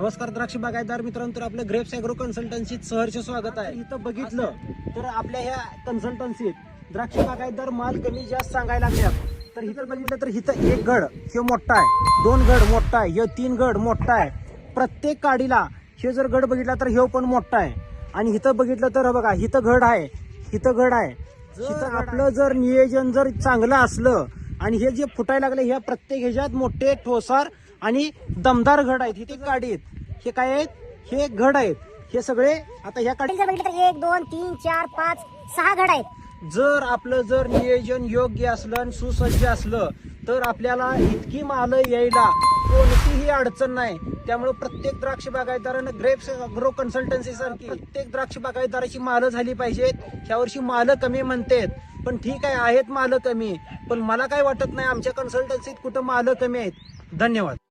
नमस्कार द्राक्ष बागायतदार मित्रांनो तर आपलं ग्रेप्स अॅग्रो कन्सल्टन्सीत सहर्ष स्वागत आहे. इथं बघितलं तर आपल्या ह्या कन्सल्टन्सीत द्राक्ष बागायतदार माल कमी जास्त सांगायला लागल्यात. तर इथं बघितलं तर इथं एक गड हे मोठा आहे. दोन गड मोठा आहे हे तीन गड मोठा आहे. प्रत्येक काडीला हे जर गड बघितला तर हे पण मोठा आहे. आणि इथं बघितलं तर बघा इथं घड आहे इथं घड आहे. इथं आपलं जर नियोजन जर चांगलं असलं आणि हे जे फुटायला लागले ह्या प्रत्येक ह्याच्यात मोठे ठोसार आणि दमदार घड आहेत. इथे काडी आहेत. हे काय आहेत? हे घड आहेत. हे सगळे आता ह्या काडी एक दोन तीन चार पाच सहा घड आहेत. जर आपलं जर नियोजन योग्य असलं आणि सुसज्ज असलं तर आपल्याला इतकी माल यायला कोणतीही अडचण नाही. त्यामुळे प्रत्येक द्राक्ष बागायतदारानं ग्रेप्स अग्रो कन्सल्टन्सी सारखी प्रत्येक द्राक्ष बागायतदाराची मालं झाली पाहिजेत. ह्या वर्षी मालं कमी म्हणतेत. पण ठीक आहे आहेत मालं कमी. पण मला काय वाटत नाही आमच्या कन्सल्टन्सीत कुठं मालं कमी आहेत. धन्यवाद.